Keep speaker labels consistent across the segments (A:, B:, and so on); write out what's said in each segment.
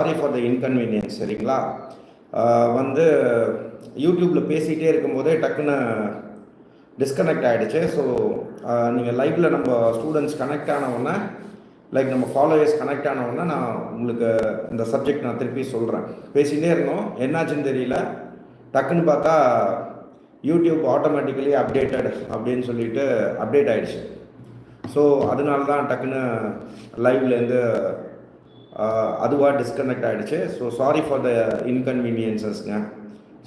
A: Sorry for the inconvenience சரிங்களா? வந்து யூடியூப்பில் பேசிகிட்டே இருக்கும்போதே டக்குன்னு டிஸ்கனெக்ட் ஆகிடுச்சு ஸோ நீங்கள் லைவில் நம்ம ஸ்டூடெண்ட்ஸ் கனெக்ட் ஆனவுடனே லைக் நம்ம ஃபாலோவர்ஸ் கனெக்ட் ஆனவுடனே நான் உங்களுக்கு இந்த சப்ஜெக்ட் நான் திருப்பி சொல்கிறேன் பேசிகிட்டே இருந்தோம். என்னாச்சுன்னு தெரியல. டக்குன்னு பார்த்தா யூடியூப் ஆட்டோமேட்டிக்கலி அப்டேட்டட் அப்படின்னு சொல்லிட்டு அப்டேட் ஆகிடுச்சு ஸோ அதனால தான் டக்குன்னு லைவ்லேருந்து அதுவாக டிஸ்கனெக்ட் ஆகிடுச்சு ஸோ சாரி ஃபார் த இன்கன்வீனியன்சஸ்ங்க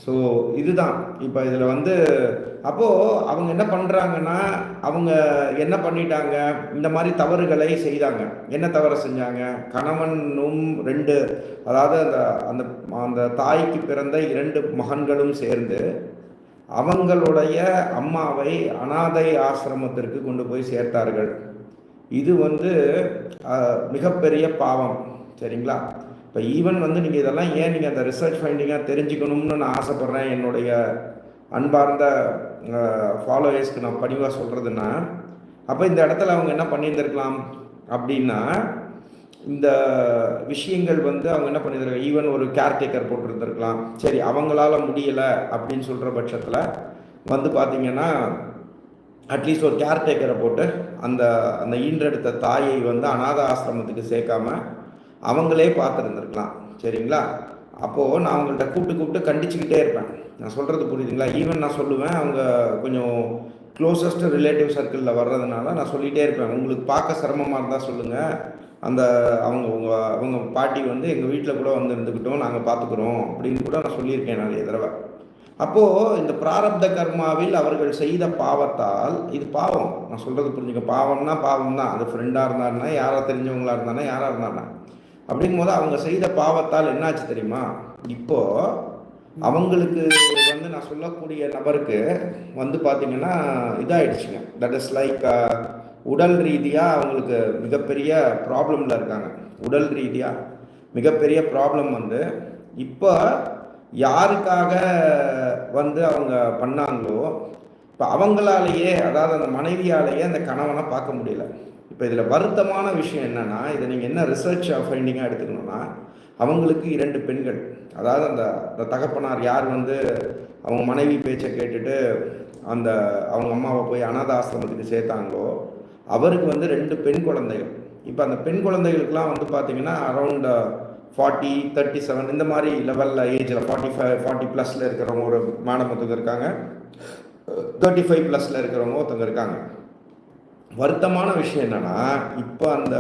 A: ஸோ இதுதான். இப்போ இதில் வந்து அப்போது அவங்க என்ன பண்ணுறாங்கன்னா அவங்க என்ன பண்ணிட்டாங்க இந்த மாதிரி தவறுகளை செய்தாங்க. என்ன தவறு செஞ்சாங்க? கணவனும் ரெண்டு அதாவது அந்த அந்த அந்த தாய்க்கு பிறந்த இரண்டு மகன்களும் சேர்ந்து அவங்களுடைய அம்மாவை அனாதை ஆசிரமத்திற்கு கொண்டு போய் சேர்த்தார்கள். இது வந்து மிகப்பெரிய பாவம். சரிங்களா? இப்போ ஈவன் வந்து நீங்கள் இதெல்லாம் ஏன் நீங்கள் அந்த ரிசர்ச் ஃபைண்டிங்காக தெரிஞ்சுக்கணும்னு நான் ஆசைப்பட்றேன். என்னுடைய அன்பார்ந்த ஃபாலோவர்ஸ்க்கு நான் பணிவாக சொல்கிறதுன்னா அப்போ இந்த இடத்துல அவங்க என்ன பண்ணியிருந்திருக்கலாம் அப்படின்னா இந்த விஷயங்கள் வந்து அவங்க என்ன பண்ணியிருக்காங்க ஈவன் ஒரு கேர்டேக்கர் போட்டிருந்திருக்கலாம். சரி அவங்களால முடியலை அப்படின்னு சொல்கிற பட்சத்தில் வந்து பார்த்திங்கன்னா அட்லீஸ்ட் ஒரு கேர்டேக்கரை போட்டு அந்த அந்த ஈன்றெடுத்த தாயை வந்து அநாத ஆசிரமத்துக்கு சேர்க்காம அவங்களே பார்த்துருந்துருக்கலாம். சரிங்களா? அப்போது நான் அவங்கள்ட்ட கூப்பிட்டு கூப்பிட்டு கண்டிச்சுக்கிட்டே இருப்பேன். நான் சொல்கிறது புரியுதுங்களா? ஈவன் நான் சொல்லுவேன் அவங்க கொஞ்சம் க்ளோசஸ்ட் ரிலேட்டிவ் சர்க்கிளில் வர்றதுனால நான் சொல்லிகிட்டே இருப்பேன். உங்களுக்கு பார்க்க சிரமமாக இருந்தால் சொல்லுங்கள் அந்த அவங்க உங்கள் அவங்க பாட்டி வந்து எங்கள் வீட்டில் கூட வந்து இருந்துக்கிட்டோம் நாங்கள் பார்த்துக்குறோம் அப்படின்னு கூட நான் சொல்லியிருக்கேன் நிறைய தடவை. அப்போது இந்த பிராரப்த கர்மாவில் அவர்கள் செய்த பாவத்தால் இது பாவம். நான் சொல்கிறது புரிஞ்சுக்க. பாவம்னா பாவம் தான் அது ஃப்ரெண்டாக இருந்தாருன்னா யாராக தெரிஞ்சவங்களா இருந்தானா யாராக இருந்தானா. அப்படிங்கும் போது அவங்க செய்த பாவத்தால் என்னாச்சு தெரியுமா? இப்போ அவங்களுக்கு வந்து நான் சொல்லக்கூடிய நபருக்கு வந்து பார்த்தீங்கன்னா இதாகிடுச்சுங்க தட் இஸ் லைக் uh, உடல் ரீதியாக அவங்களுக்கு மிகப்பெரிய ப்ராப்ளமில் இருக்காங்க. உடல் ரீதியாக மிகப்பெரிய ப்ராப்ளம் வந்து இப்போ யாருக்காக வந்து அவங்க பண்ணாங்களோ இப்போ அவங்களாலேயே அதாவது அந்த மனைவியாலேயே அந்த கணவனை பார்க்க முடியல. இப்போ இதில் வருத்தமான விஷயம் என்னென்னா இதை நீங்கள் என்ன ரிசர்ச் ஃபைண்டிங்காக எடுத்துக்கணும்னா அவங்களுக்கு இரண்டு பெண்கள். அதாவது அந்த அந்த தகப்பனார் யார் வந்து அவங்க மனைவி பேச்சை கேட்டுட்டு அந்த அவங்க அம்மாவை போய் அனாத ஆசிரமத்துக்கு சேர்த்தாங்களோ அவருக்கு வந்து ரெண்டு பெண் குழந்தைகள். இப்போ அந்த பெண் குழந்தைகளுக்கெல்லாம் வந்து பார்த்தீங்கன்னா அரௌண்ட் ஃபார்ட்டி தேர்ட்டி செவன் இந்த மாதிரி லெவலில் ஏஜில் ஃபார்ட்டி ஃபைவ் ஃபார்ட்டி ப்ளஸில் இருக்கிறவங்க ஒரு மேடம் ஒருத்தவங்க இருக்காங்க. தேர்ட்டி ஃபைவ் ப்ளஸில் இருக்கிறவங்க ஒருத்தவங்க இருக்காங்க. வருத்தமான விஷயம் என்னென்னா இப்போ அந்த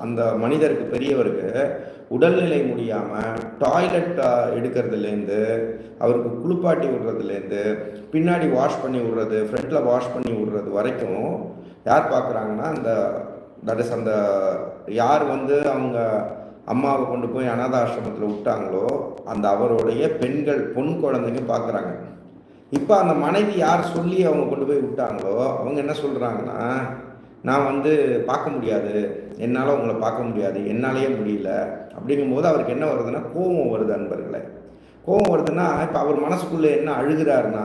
A: அந்த மனிதருக்கு பெரியவருக்கு உடல்நிலை முடியாமல் டாய்லெட் எடுக்கிறதுலேருந்து அவருக்கு குளிப்பாட்டி விடுறதுலேருந்து பின்னாடி வாஷ் பண்ணி விடுறது ஃப்ரண்ட்டில் வாஷ் பண்ணி விடுறது வரைக்கும் யார் பார்க்குறாங்கன்னா அந்த தட் இஸ் அந்த யார் வந்து அவங்க அம்மாவை கொண்டு போய் அனாதாசிரமத்தில் விட்டாங்களோ அந்த அவருடைய பெண்கள் பொன் குழந்தைங்க பார்க்குறாங்க இப்போ அந்த மனைவி யார் சொல்லி அவங்க கொண்டு போய் விட்டாங்களோ அவங்க என்ன சொல்கிறாங்கன்னா நான் வந்து பார்க்க முடியாது என்னால் உங்களை பார்க்க முடியாது என்னாலேயே முடியல அப்படிங்கும்போது அவருக்கு என்ன வருதுன்னா கோபம் வருது அன்பர்களே. கோபம் வருதுன்னா இப்போ அவர் மனசுக்குள்ளே என்ன அழுகிறாருன்னா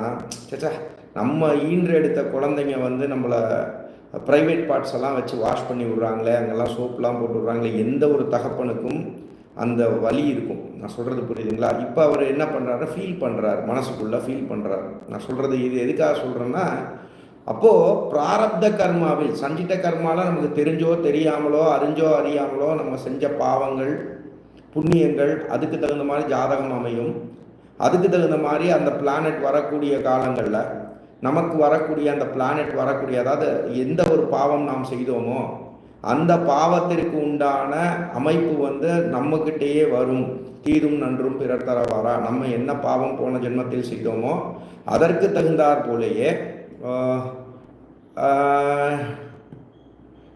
A: சச்சா நம்ம ஈன்று எடுத்த குழந்தைங்க வந்து நம்மளை ப்ரைவேட் பார்ட்ஸ் எல்லாம் வச்சு வாஷ் பண்ணி விட்றாங்களே அங்கெல்லாம் சோப்லாம் போட்டு விட்றாங்களே எந்த ஒரு தகப்பனுக்கும் அந்த வலி இருக்கும். நான் சொல்கிறது புரியுதுங்களா? இப்போ அவர் என்ன பண்ணுறாரு ஃபீல் பண்ணுறாரு மனசுக்குள்ளே ஃபீல் பண்ணுறாரு நான் சொல்கிறது இது எதுக்காக சொல்கிறேன்னா அப்போது பிராரப்த கர்மாவில் சஞ்சிட்ட கர்மாலாம் நமக்கு தெரிஞ்சோ தெரியாமலோ அறிஞ்சோ அறியாமலோ நம்ம செஞ்ச பாவங்கள் புண்ணியங்கள் அதுக்கு தகுந்த மாதிரி ஜாதகம் அமையும். அதுக்கு தகுந்த மாதிரி அந்த பிளானட் வரக்கூடிய காலங்களில் நமக்கு வரக்கூடிய அந்த பிளானட் வரக்கூடிய அதாவது எந்த ஒரு பாவம் நாம் செய்தோமோ அந்த பாவத்திற்கு உண்டான அமைப்பு வந்து நம்மக்கிட்டேயே வரும். தீரும் நன்றும் பிறர் தரவாரா? நம்ம என்ன பாவம் போன ஜென்மத்தில் செய்தோமோ அதற்கு தகுந்தாற் போலேயே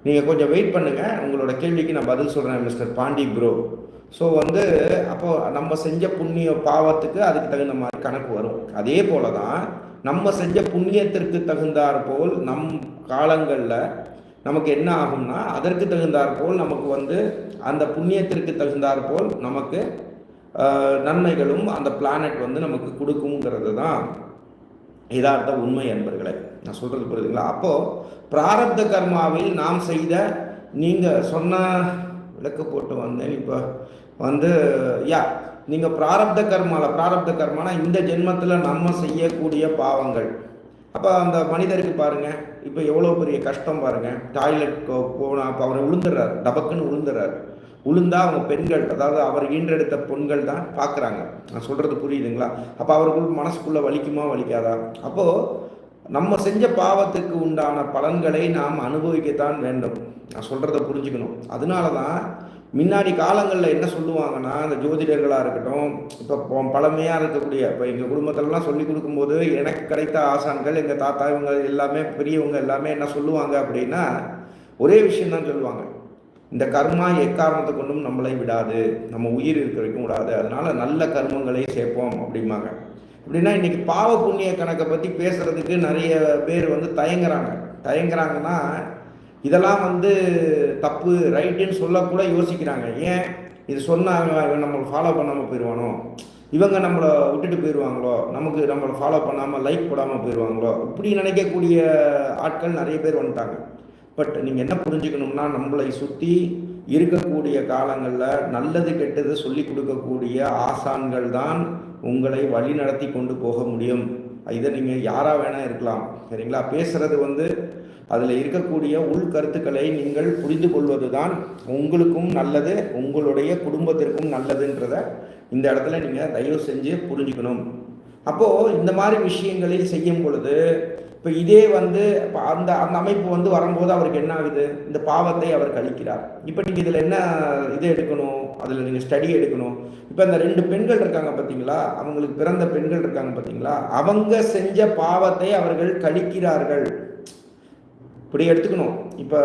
A: நீங்கள் கொஞ்சம் வெயிட் பண்ணுங்கள் உங்களோட கேள்விக்கு நான் பதில் சொல்கிறேன் மிஸ்டர் பாண்டி ப்ரோ. ஸோ வந்து அப்போது நம்ம செஞ்ச புண்ணிய பாவத்துக்கு அதுக்கு தகுந்த மாதிரி கணக்கு வரும். அதே போல தான் நம்ம செஞ்ச புண்ணியத்திற்கு தகுந்தாற் போல் நம் காலங்களில் நமக்கு என்ன ஆகும்னா அதற்கு தகுந்தாற்போல் நமக்கு வந்து அந்த புண்ணியத்திற்கு தகுந்தாற்போல் நமக்கு நன்மைகளும் அந்த பிளானட் வந்து நமக்கு கொடுக்குங்கிறது தான் இதார்த்த உண்மை என்பர்களை. நான் சொல்கிறது புரியுதுங்களா? அப்போது பிராரப்த கர்மாவில் நாம் செய்த நீங்கள் சொன்ன விளக்கு போட்டு வந்தேன் இப்போ வந்து யா நீங்கள் பிராரப்த கர்மாவில் பிராரப்த கர்மானா இந்த ஜென்மத்தில் நம்ம செய்யக்கூடிய பாவங்கள். அப்போ அந்த மனிதருக்கு பாருங்க இப்போ எவ்வளோ பெரிய கஷ்டம் பாருங்கள் டாய்லெட் போனால் அப்போ அவரை விழுந்துடுறாரு டபக்குன்னு விழுந்துடுறாரு உளுந்தா அவங்க பெண்கள் அதாவது அவர் ஈன்றெடுத்த பெண்கள் தான் பார்க்குறாங்க நான் சொல்கிறது புரியுதுங்களா? அப்போ அவர்கள் மனசுக்குள்ளே வலிக்குமா வலிக்காதா? அப்போது நம்ம செஞ்ச பாவத்துக்கு உண்டான பலன்களை நாம் அனுபவிக்கத்தான் வேண்டும். நான் சொல்கிறத புரிஞ்சுக்கணும். அதனால தான் முன்னாடி காலங்களில் என்ன சொல்லுவாங்கன்னா இந்த ஜோதிடர்களாக இருக்கட்டும் இப்போ பழமையாக இருக்கக்கூடிய இப்போ எங்கள் குடும்பத்திலலாம் சொல்லி கொடுக்கும்போது எனக்கு கிடைத்த ஆசான்கள் எங்கள் தாத்தா இவங்க எல்லாமே பெரியவங்க எல்லாமே என்ன சொல்லுவாங்க அப்படின்னா ஒரே விஷயம்தான் சொல்லுவாங்க. இந்த கர்மா எக்காரணத்தை கொண்டும் நம்மளை விடாது. நம்ம உயிர் இருக்க வரைக்கும் விடாது. அதனால நல்ல கர்மங்களை சேர்ப்போம் அப்படிம்பாங்க. அப்படின்னா இன்னைக்கு பாவ புண்ணிய கணக்கை பற்றி பேசுறதுக்கு நிறைய பேர் வந்து தயங்குறாங்க. தயங்குறாங்கன்னா இதெல்லாம் வந்து தப்பு ரைட்டுன்னு சொல்லக்கூட யோசிக்கிறாங்க. ஏன்? இது சொன்னாங்க இவன் நம்மளை ஃபாலோ பண்ணாமல் போயிடுவானோ இவங்க நம்மளை விட்டுட்டு போயிடுவாங்களோ நமக்கு நம்மளை ஃபாலோ பண்ணாமல் லைக் போடாமல் போயிடுவாங்களோ இப்படி நினைக்கக்கூடிய ஆட்கள் நிறைய பேர் வந்துட்டாங்க. பட் நீங்கள் என்ன புரிஞ்சுக்கணும்னா நம்மளை சுற்றி இருக்கக்கூடிய காலங்களில் நல்லது கெட்டது சொல்லி கொடுக்கக்கூடிய ஆசான்கள் தான் உங்களை வழி நடத்தி கொண்டு போக முடியும். இதை நீங்கள் யாராக வேணால் இருக்கலாம். சரிங்களா? பேசுகிறது வந்து அதில் இருக்கக்கூடிய உள் கருத்துக்களை நீங்கள் புரிந்து கொள்வது தான் உங்களுக்கும் நல்லது உங்களுடைய குடும்பத்திற்கும் நல்லதுன்றத இந்த இடத்துல நீங்கள் தயவு செஞ்சு புரிஞ்சுக்கணும். அப்போது இந்த மாதிரி விஷயங்களை செய்யும் பொழுது இப்போ இதே வந்து அந்த அந்த அமைப்பு வந்து வரும்போது அவருக்கு என்ன ஆகுது? இந்த பாவத்தை அவர் கழிக்கிறார். இப்போ நீங்கள் இதில் என்ன இது எடுக்கணும்? அதில் நீங்கள் ஸ்டடி எடுக்கணும். இப்போ இந்த ரெண்டு பெண்கள் இருக்காங்க பார்த்தீங்களா அவங்களுக்கு பிறந்த பெண்கள் இருக்காங்க பார்த்தீங்களா அவங்க செஞ்ச பாவத்தை அவர்கள் கழிக்கிறார்கள். இப்படி எடுத்துக்கணும். இப்போ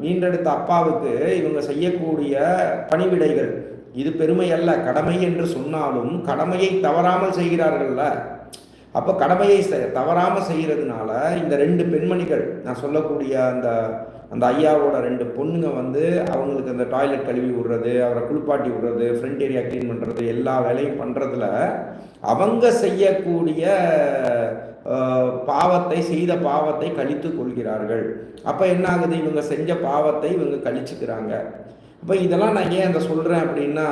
A: மீண்டெடுத்த அப்பாவுக்கு இவங்க செய்யக்கூடிய பணிவிடைகள் இது பெருமை அல்ல கடமை என்று சொன்னாலும் கடமையை தவறாமல் செய்கிறார்கள்ல. அப்போ கடமையை தவறாமல் செய்கிறதுனால இந்த ரெண்டு பெண்மணிகள் நான் சொல்லக்கூடிய அந்த அந்த ஐயாவோட ரெண்டு பொண்ணுங்க வந்து அவங்களுக்கு அந்த டாய்லெட் கழுவி விடுறது அவரை குளிப்பாட்டி விடுறது ஃப்ரண்ட் ஏரியா க்ளீன் பண்ணுறது எல்லா வேலையும் பண்ணுறதுல அவங்க செய்யக்கூடிய பாவத்தை செய்த பாவத்தை கழித்து கொள்கிறார்கள். அப்போ என்ன ஆகுது இவங்க செஞ்ச பாவத்தை இவங்க கழிச்சுக்கிறாங்க. அப்போ இதெல்லாம் நான் ஏன் அந்த சொல்கிறேன் அப்படின்னா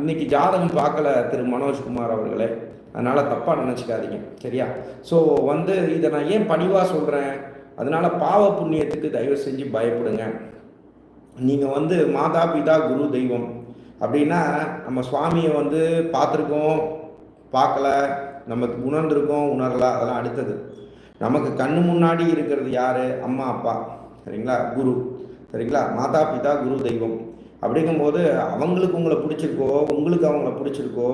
A: இன்னைக்கு ஜாதகம் பார்க்கல திரு மனோஜ்குமார் அவர்களே. அதனால் தப்பாக நினச்சிக்காதீங்க. சரியா? ஸோ வந்து இதை நான் ஏன் பணிவாக சொல்கிறேன் அதனால் பாவ புண்ணியத்துக்கு தயவு செஞ்சு பயப்படுங்க. நீங்கள் வந்து மாதா பிதா குரு தெய்வம் அப்படின்னா நம்ம சுவாமியை வந்து பார்த்துருக்கோம் பார்க்கல. நமக்கு உணர்ந்திருக்கோம் உணரலாம் அதெல்லாம் அடுத்தது. நமக்கு கண்ணு முன்னாடி இருக்கிறது யார்? அம்மா அப்பா. சரிங்களா? குரு. சரிங்களா? மாதா பிதா குரு தெய்வம். அப்படிங்கும்போது அவங்களுக்கு உங்களை பிடிச்சிருக்கோ உங்களுக்கு அவங்கள பிடிச்சிருக்கோ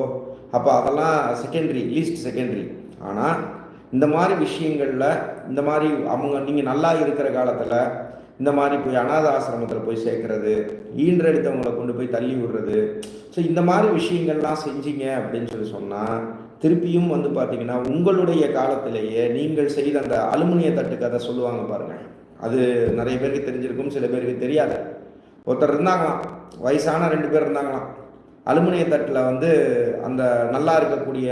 A: அப்போ அதெல்லாம் செகண்டரி லீஸ்ட் செகண்டரி ஆனால் இந்த மாதிரி விஷயங்களில் இந்த மாதிரி அவங்க நீங்கள் நல்லா இருக்கிற காலத்தில் இந்த மாதிரி போய் அனாத ஆசிரமத்தில் போய் சேர்க்கறது ஈன்றெடுத்தவங்களை கொண்டு போய் தள்ளி விடுறது. ஸோ இந்த மாதிரி விஷயங்கள்லாம் செஞ்சீங்க அப்படின்னு சொல்லி சொன்னால் திருப்பியும் வந்து பார்த்தீங்கன்னா உங்களுடைய காலத்திலேயே நீங்கள் செய்த அந்த அலுமினிய தட்டு கதை சொல்லுவாங்க பாருங்கள் அது நிறைய பேருக்கு தெரிஞ்சிருக்கும் சில பேருக்கு தெரியாது. ஒருத்தர் இருந்தாங்களாம் வயசான ரெண்டு பேர் இருந்தாங்களாம். அலுமினிய தட்டில் வந்து அந்த நல்லா இருக்கக்கூடிய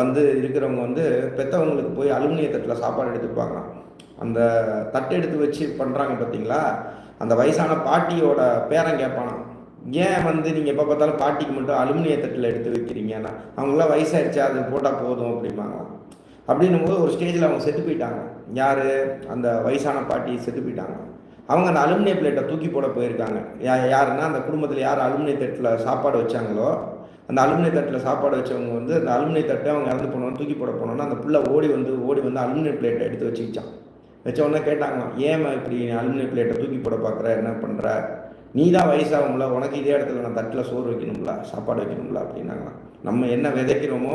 A: வந்து இருக்கிறவங்க வந்து பெற்றவங்களுக்கு போய் அலுமினிய தட்டில் சாப்பாடு எடுத்துப்பாங்களாம் அந்த தட்டு எடுத்து வச்சு பண்ணுறாங்க பார்த்தீங்களா அந்த வயசான பாட்டியோட பேரன் கேட்பானா ஏன் வந்து நீங்கள் எப்போ பார்த்தாலும் பாட்டிக்கு மட்டும் அலுமினிய தட்டில் எடுத்து வைக்கிறீங்கன்னா அவங்களாம் வயசாகிடுச்சு அது போட்டால் போதும் அப்படிம்பாங்களாம் அப்படின்னும் போது ஒரு ஸ்டேஜில் அவங்க செத்து போயிட்டாங்க. யார்? அந்த வயசான பாட்டி செத்து போயிட்டாங்க. அவங்க அந்த அலுமினிய பிளேட்டை தூக்கி போட போயிருக்காங்க. யா யாருன்னா அந்த குடும்பத்தில் யார் அலுமினிய தட்டில் சாப்பாடு வச்சாங்களோ அந்த அலுமினிய தட்டில் சாப்பாடு வச்சவங்க வந்து அந்த அலுமினிய தட்டை அவங்க இறந்து போனோம் தூக்கி போட போனோன்னா அந்த பிள்ளை ஓடி வந்து ஓடி வந்து அலுமினிய பிளேட்டை எடுத்து வச்சுக்கிச்சான் வச்சவொடனே கேட்டாங்களாம் ஏமா இப்படி அலுமினிய பிளேட்டை தூக்கி போட பார்க்குற? என்ன பண்ணுற நீ தான் வயசாகும்ல உனக்கு இதே இடத்துல நான் தட்டில் சோறு வைக்கணும்ல சாப்பாடு வைக்கணும்ல அப்படின்னாங்களாம். நம்ம என்ன விதைக்கிறோமோ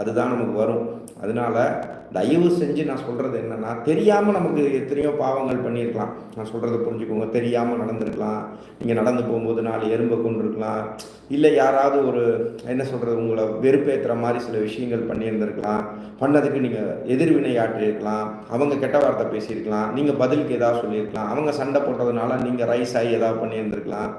A: அதுதான் நமக்கு வரும். அதனால தயவு செஞ்சு நான் சொல்கிறது என்னென்னா தெரியாமல் நமக்கு எத்தனையோ பாவங்கள் பண்ணியிருக்கலாம். நான் சொல்கிறத புரிஞ்சுக்கோங்க. தெரியாமல் நடந்திருக்கலாம். நீங்கள் நடந்து போகும்போது நாலு எறும்பை கொண்டிருக்கலாம். இல்லை யாராவது ஒரு என்ன சொல்கிறது உங்களை வெறுப்பேற்றுற மாதிரி சில விஷயங்கள் பண்ணியிருந்திருக்கலாம். பண்ணதுக்கு நீங்கள் எதிர்வினை ஆற்றியிருக்கலாம். அவங்க கெட்ட வார்த்தை பேசியிருக்கலாம். நீங்கள் பதிலுக்கு ஏதாவது சொல்லியிருக்கலாம். அவங்க சண்டை போட்டதுனால நீங்கள் ரைஸ் ஆகி ஏதாவது பண்ணியிருந்திருக்கலாம்.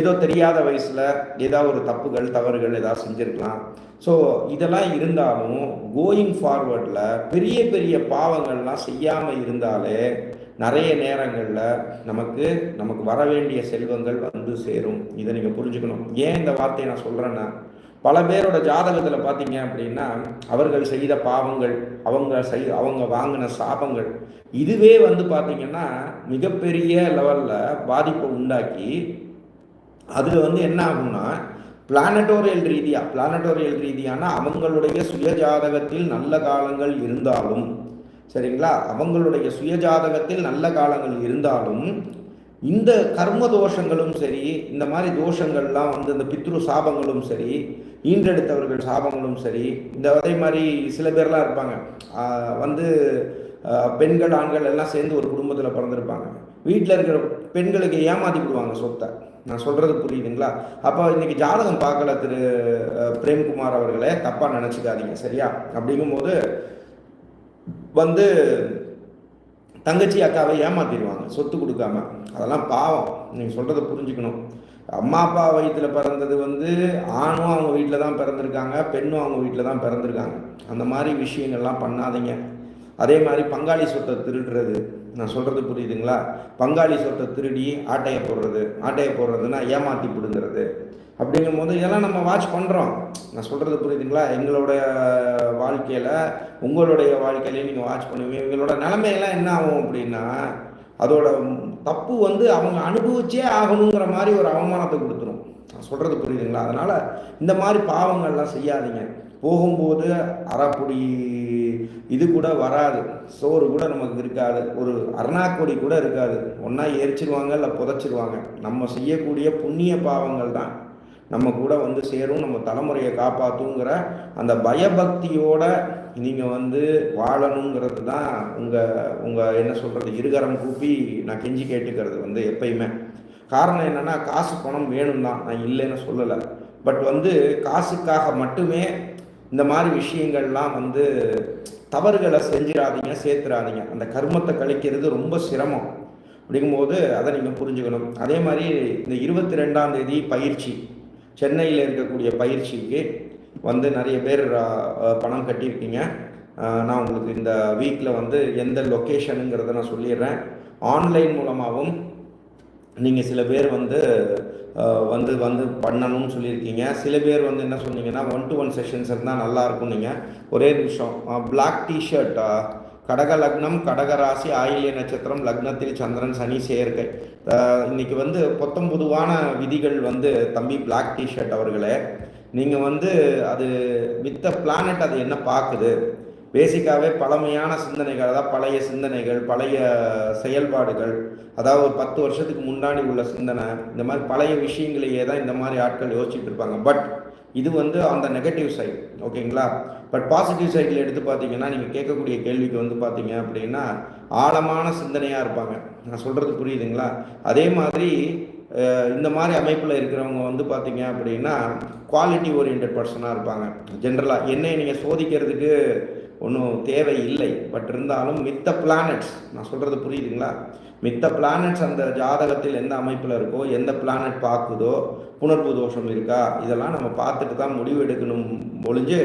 A: ஏதோ தெரியாத வயசில் ஏதாவது ஒரு தப்புகள் தவறுகள் ஏதாவது செஞ்சுருக்கலாம். ஸோ இதெல்லாம் இருந்தாலும் கோயிங் ஃபார்வர்டில் பெரிய பெரிய பாவங்கள்லாம் செய்யாமல் இருந்தாலே நிறைய நேரங்களில் நமக்கு நமக்கு வர வேண்டிய செல்வங்கள் வந்து சேரும். இதை நீங்கள் புரிஞ்சுக்கணும். ஏன் இந்த வார்த்தையை நான் சொல்கிறேன்னா பல பேரோட ஜாதகத்தில் பார்த்தீங்க அப்படின்னா அவர்கள் செய்த பாவங்கள் அவங்க செய் அவங்க வாங்கின சாபங்கள் இதுவே வந்து பார்த்தீங்கன்னா மிகப்பெரிய லெவலில் பாதிப்பை உண்டாக்கி அதில் வந்து என்ன ஆகும்னா பிளானட்டோரியல் ரீதியாக பிளானட்டோரியல் ரீதியான அவங்களுடைய சுயஜாதகத்தில் நல்ல காலங்கள் இருந்தாலும் சரிங்களா? அவங்களுடைய சுயஜாதகத்தில் நல்ல காலங்கள் இருந்தாலும் இந்த கர்ம தோஷங்களும் சரி இந்த மாதிரி தோஷங்கள்லாம் வந்து இந்த பித்ரு சாபங்களும் சரி ஈன்றெடுத்தவர்கள் சாபங்களும் சரி இந்த அதே மாதிரி சில பேர்லாம் இருப்பாங்க. வந்து பெண்கள் ஆண்கள் எல்லாம் சேர்ந்து ஒரு குடும்பத்தில் பிறந்திருப்பாங்க. வீட்டில் இருக்கிற பெண்களுக்கு ஏமாற்றி விடுவாங்க சொத்தை. நான் சொல்கிறது புரியுதுங்களா? அப்போ இன்றைக்கி ஜாதகம் பார்க்கல திரு பிரேம்குமார் அவர்களே தப்பாக நினச்சிக்காதீங்க சரியா? அப்படிங்கும்போது வந்து தங்கச்சி அக்காவை ஏமாத்திடுவாங்க சொத்து கொடுக்காம. அதெல்லாம் பாவம். நீங்கள் சொல்கிறத புரிஞ்சுக்கணும். அம்மா அப்பா வயிற்றில் பிறந்தது வந்து ஆணும் அவங்க வீட்டில் தான் பிறந்திருக்காங்க பெண்ணும் அவங்க வீட்டில் தான் பிறந்திருக்காங்க. அந்த மாதிரி விஷயங்கள்லாம் பண்ணாதீங்க. அதே மாதிரி பங்காளி சொத்தை திருடுறது நான் சொல்கிறது புரியுதுங்களா? பங்காளி சொத்தை திருடி ஆட்டையை போடுறது ஆட்டையை போடுறதுன்னா ஏமாற்றி பிடுங்கிறது. அப்படிங்கும் போது இதெல்லாம் நம்ம வாட்ச் பண்ணுறோம் நான் சொல்கிறது புரியுதுங்களா? எங்களுடைய வாழ்க்கையில் உங்களுடைய வாழ்க்கையிலையும் நீங்கள் வாட்ச் பண்ணுவீங்க. இவங்களோட நிலைமையெல்லாம் என்ன ஆகும் அப்படின்னா அதோட தப்பு வந்து அவங்க அனுபவிச்சே ஆகணுங்கிற மாதிரி ஒரு அவமானத்தை கொடுத்துரும். நான் சொல்கிறது புரியுதுங்களா? அதனால் இந்த மாதிரி பாவங்கள்லாம் செய்யாதீங்க. போகும்போது அறப்பொடி இது கூட வராது. சோறு கூட நமக்கு இருக்காது. ஒரு அருணாக்கொடி கூட இருக்காது. ஒன்றா எரிச்சிருவாங்க இல்லை புதைச்சிருவாங்க. நம்ம செய்யக்கூடிய புண்ணிய பாவங்கள் தான். நம்ம கூட வந்து சேரும். நம்ம தலைமுறையை காப்பாற்றுங்கிற அந்த பயபக்தியோட நீங்கள் வந்து வாழணுங்கிறது தான் உங்கள் உங்கள் என்ன சொல்கிறது இருகரம் கூப்பி நான் கெஞ்சி கேட்டுக்கிறது வந்து எப்பயுமே. காரணம் என்னென்னா காசு பணம் வேணும் தான் நான் இல்லைன்னு சொல்லலை. பட் வந்து காசுக்காக மட்டுமே இந்த மாதிரி விஷயங்கள்லாம் வந்து தவறுகளை செஞ்சிடாதீங்க சேர்த்துடாதீங்க அந்த கர்மத்தை கழிக்கிறது ரொம்ப சிரமம். அப்படிங்கும்போது அதை நீங்கள் புரிஞ்சுக்கணும். அதே மாதிரி இந்த இருபத்தி ரெண்டாம் தேதி பயிற்சி. சென்னையில் இருக்கக்கூடிய பயிற்சிக்கு வந்து நிறைய பேர் பணம் கட்டியிருக்கீங்க. நான் உங்களுக்கு இந்த வீக்கில் வந்து எந்த லொக்கேஷனுங்கிறத நான் சொல்லிடுறேன். ஆன்லைன் மூலமாகவும் நீங்கள் சில பேர் வந்து வந்து வந்து பண்ணணும்னு சொல்லியிருக்கீங்க. சில பேர் வந்து என்ன சொன்னீங்கன்னா ஒன் டு ஒன் செஷன்ஸ் இருந்தால் நல்லாயிருக்கும் நீங்கள் ஒரே நிமிஷம். பிளாக் டிஷர்ட்டா கடக லக்னம் கடக ராசி ஆயில்ய நட்சத்திரம் லக்னத்தில் சந்திரன் சனி சேர்க்கை. இன்னைக்கு வந்து பொத்தம் பொதுவான விதிகள் வந்து தம்பி பிளாக் டிஷர்ட் அவர்களே. நீங்கள் வந்து அது வித்த பிளானட் அது என்ன பார்க்குது பேசிக்காகவே பழமையான சிந்தனைகள் அதாவது பழைய சிந்தனைகள் பழைய செயல்பாடுகள் அதாவது ஒரு பத்து வருஷத்துக்கு முன்னாடி உள்ள சிந்தனை இந்த மாதிரி பழைய விஷயங்களையே தான் இந்த மாதிரி ஆட்கள் யோசிச்சுட்டு இருப்பாங்க. பட் இது வந்து அந்த நெகட்டிவ் சைடு ஓகேங்களா? பட் பாசிட்டிவ் சைடில் எடுத்து பார்த்தீங்கன்னா நீங்கள் கேட்கக்கூடிய கேள்விக்கு வந்து பார்த்தீங்க அப்படின்னா ஆழமான சிந்தனையாக இருப்பாங்க. நான் சொல்கிறது புரியுதுங்களா? அதே மாதிரி இந்த மாதிரி அமைப்பில் இருக்கிறவங்க வந்து பார்த்தீங்க அப்படின்னா குவாலிட்டி ஓரியன்ட் பர்சனாக இருப்பாங்க ஜென்ரலாக என்னை நீங்கள் சோதிக்கிறதுக்கு ஒன்றும் தேவை இல்லை பட் இருந்தாலும் மித்த பிளானட்ஸ் நான் சொல்கிறது புரியுதுங்களா? மித்த பிளானட்ஸ் அந்த ஜாதகத்தில் எந்த அமைப்பில் இருக்கோ எந்த பிளானட் பார்க்குதோ புணர்வு தோஷம் இருக்கா? இதெல்லாம் நம்ம பார்த்துட்டு தான் முடிவு எடுக்கணும் ஒழிஞ்சு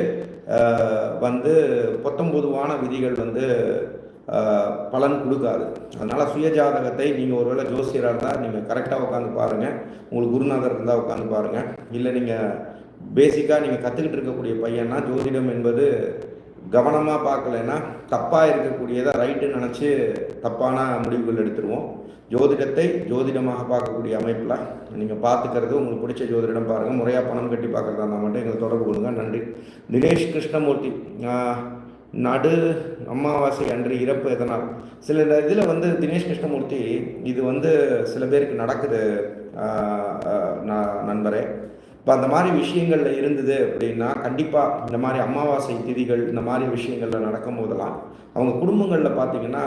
A: வந்து பொத்தம்பொதுவான விதிகள் வந்து பலன் கொடுக்காது. அதனால் சுய ஜாதகத்தை நீங்கள் ஒருவேளை ஜோசியராக இருந்தால் நீங்கள் கரெக்டாக உட்காந்து பாருங்கள் உங்களுக்கு குருநாதர் இருந்தால் உட்காந்து பாருங்கள் இல்லை நீங்கள் பேசிக்காக நீங்கள் கற்றுக்கிட்டு இருக்கக்கூடிய பையன்னா ஜோதிடம் என்பது கவனமாக பார்க்கலைன்னா தப்பாக இருக்கக்கூடியதை ரைட்டுன்னு நினச்சி தப்பான முடிவுகள் எடுத்துருவோம். ஜோதிடத்தை ஜோதிடமாக பார்க்கக்கூடிய அமைப்பில் நீங்கள் பார்த்துக்கிறது உங்களுக்கு பிடிச்ச ஜோதிடம் பாருங்கள் முறையாக பணம் கட்டி பார்க்குறதா இருந்தால் மட்டும் எங்களை தொடர்பு கொடுங்க நன்றி. தினேஷ் கிருஷ்ணமூர்த்தி நடு அமாவாசை அன்று இறப்பு எதனால்? சில இதில் வந்து தினேஷ் கிருஷ்ணமூர்த்தி இது வந்து சில பேருக்கு நடக்குது நண்பரே. இப்போ அந்த மாதிரி விஷயங்களில் இருந்தது அப்படின்னா கண்டிப்பாக இந்த மாதிரி அமாவாசை திதிகள் இந்த மாதிரி விஷயங்களில் நடக்கும் போதெல்லாம் அவங்க குடும்பங்களில் பார்த்தீங்கன்னா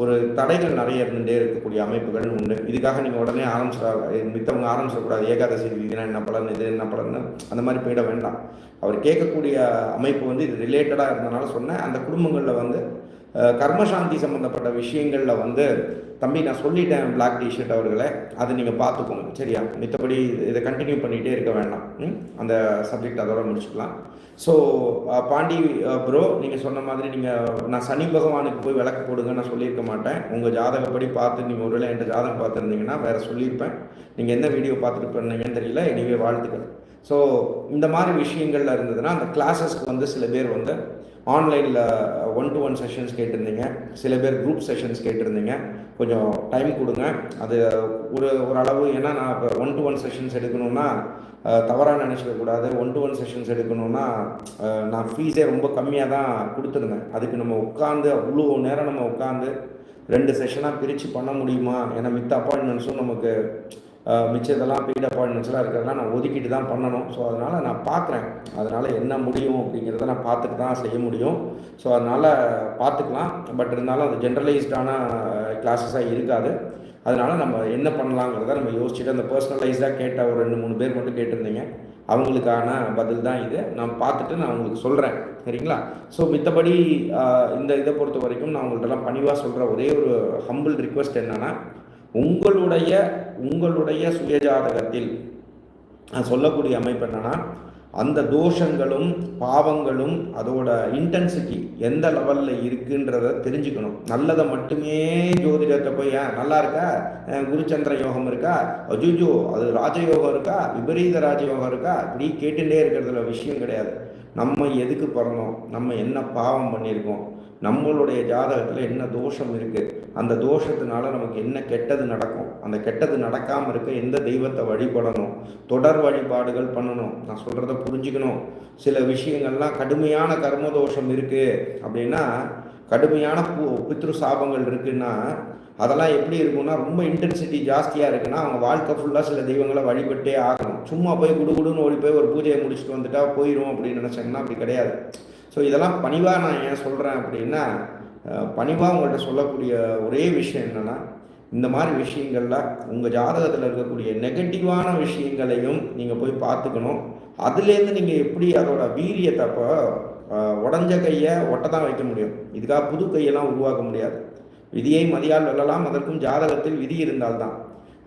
A: ஒரு தடைகள் நிறைய இருந்துகிட்டே இருக்கக்கூடிய அமைப்புகள் உண்டு. இதுக்காக நீங்கள் உடனே ஆரம்பிச்சிட மித்தவங்க ஆரம்பிச்சிடக்கூடாது. ஏகாதசி திதினா என்ன பலன் இது என்ன பலன் அந்த மாதிரி போயிட வேண்டாம். அவர் கேட்கக்கூடிய அமைப்பு வந்து இது ரிலேட்டடாக இருந்தனால சொன்னேன். அந்த குடும்பங்களில் வந்து கர்மசாந்தி சம்மந்தப்பட்ட விஷயங்களில் வந்து தம்பி நான் சொல்லிட்டேன் பிளாக் டிஷர்ட் அவர்களை அதை நீங்கள் பார்த்துக்கோங்க சரியா? மித்தபடி இதை கண்டினியூ பண்ணிகிட்டே இருக்க வேண்டாம். ம்? அந்த சப்ஜெக்ட் அதோட முடிச்சுக்கலாம். ஸோ பாண்டி ப்ரோ நீங்கள் சொன்ன மாதிரி நீங்கள் நான் சனி பகவானுக்கு போய் விளக்கு போடுங்க நான் சொல்லியிருக்க மாட்டேன். உங்கள் ஜாதகப்படி பார்த்து நீங்கள் ஒருவேளை என்கிட்ட ஜாதகம் பார்த்துருந்தீங்கன்னா வேறு சொல்லியிருப்பேன். நீங்கள் எந்த வீடியோ பார்த்துட்டு பண்ணீங்கன்னு தெரியல எனிவே வாழ்த்துக்கள். ஸோ இந்த மாதிரி விஷயங்கள்ல இருந்ததுன்னா அந்த கிளாஸஸ்க்கு வந்து சில பேர் வந்து ஆன்லைனில் ஒன் டு ஒன் செஷன்ஸ் கேட்டிருந்தீங்க. சில பேர் குரூப் செஷன்ஸ் கேட்டிருந்தீங்க. கொஞ்சம் டைம் கொடுங்க. அது ஒரு ஒரு அளவு ஏன்னா நான் இப்போ ஒன் டு ஒன் செஷன்ஸ் எடுக்கணும்னா தவறாக நினச்சிக்கக்கூடாது ஒன் டு ஒன் செஷன்ஸ் எடுக்கணும்னா நான் ஃபீஸே ரொம்ப கம்மியாக தான் கொடுத்துருந்தேன். அதுக்கு நம்ம உட்காந்து அவ்வளோ நேரம் நம்ம உட்காந்து ரெண்டு செஷனாக பிரித்து பண்ண முடியுமா? ஏன்னா மித்த அப்பாயின்மெண்ட்ஸும் நமக்கு அஹ், மிச்ச இதெல்லாம் பெய்ட் அப்பாயின்மெண்ட்ஸ்லாம் இருக்கிறதெல்லாம் நான் ஒதுக்கிட்டு தான் பண்ணணும். ஸோ அதனால் நான் பார்க்குறேன் அதனால் என்ன முடியும் அப்படிங்கிறத நான் பார்த்துட்டு தான் செய்ய முடியும். ஸோ அதனால் பார்த்துக்கலாம் பட் இருந்தாலும் அது ஜென்ரலைஸ்டான கிளாஸஸாக இருக்காது. அதனால் நம்ம என்ன பண்ணலாங்கிறத நம்ம யோசிச்சுட்டு அந்த பர்சனலைஸ்டாக கேட்ட ஒரு ரெண்டு மூணு பேர் மட்டும் கேட்டிருந்தீங்க. அவங்களுக்கான பதில் தான் இது. நான் பார்த்துட்டு நான் உங்களுக்கு சொல்கிறேன் சரிங்களா? ஸோ மித்தபடி இந்த இதை பொறுத்த வரைக்கும் நான் உங்கள்கிட்டலாம் பணிவாக சொல்கிற ஒரே ஒரு ஹம்பிள் ரிக்வெஸ்ட் என்னென்னா உங்களுடைய உங்களுடைய சுயஜாதகத்தில் நான் சொல்லக்கூடிய அமைப்பு என்னன்னா அந்த தோஷங்களும் பாவங்களும் அதோட இன்டென்சிட்டி எந்த லெவலில் இருக்குன்றத தெரிஞ்சுக்கணும். நல்லதை மட்டுமே ஜோதிடத்தை போய் "ஏன், நல்லா இருக்கா? குருச்சந்திர யோகம் இருக்கா? அஜுஜோ அது ராஜயோகம் இருக்கா? விபரீத ராஜயோகம் இருக்கா? இப்படி கேட்டுட்டே இருக்கிறதுல விஷயம் கிடையாது. நம்ம எதுக்கு பிறந்தோம்? நம்ம என்ன பாவம் பண்ணியிருக்கோம்? நம்மளுடைய ஜாதகத்தில் என்ன தோஷம் இருக்குது அந்த தோஷத்தினால நமக்கு என்ன கெட்டது நடக்கும்? அந்த கெட்டது நடக்காமல் இருக்க எந்த தெய்வத்தை வழிபடணும்? தொடர் வழிபாடுகள் பண்ணணும். நான் சொல்கிறத புரிஞ்சுக்கணும். சில விஷயங்கள்லாம் கடுமையான கர்ம தோஷம் இருக்குது அப்படின்னா கடுமையான பூ பித்ரு சாபங்கள் இருக்குன்னா அதெல்லாம் எப்படி இருக்கும்னா ரொம்ப இன்டென்சிட்டி ஜாஸ்தியாக இருக்குன்னா அவங்க வாழ்க்கை ஃபுல்லாக சில தெய்வங்களை வழிபட்டே ஆகணும். சும்மா போய் குடுகுடுன்னு ஓடி போய் ஒரு பூஜையை முடிச்சுட்டு வந்துட்டா போயிடும் அப்படின்னு நினச்சாங்கன்னா அப்படி கிடையாது. ஸோ இதெல்லாம் பணிவாக நான் ஏன் சொல்கிறேன் அப்படின்னா பணிவாக உங்கள்கிட்ட சொல்லக்கூடிய ஒரே விஷயம் என்னென்னா இந்த மாதிரி விஷயங்களில் உங்கள் ஜாதகத்தில் இருக்கக்கூடிய நெகட்டிவான விஷயங்களையும் நீங்கள் போய் பார்த்துக்கணும். அதுலேருந்து நீங்கள் எப்படி அதோட வீரியத்தை அப்போ உடஞ்ச கையை ஒட்ட தான் வைக்க முடியும். இதுக்காக புது கையெல்லாம் உருவாக்க முடியாது. விதியை மதியால் வெல்லலாம் அதற்கும் ஜாதகத்தில் விதி இருந்தால்தான்.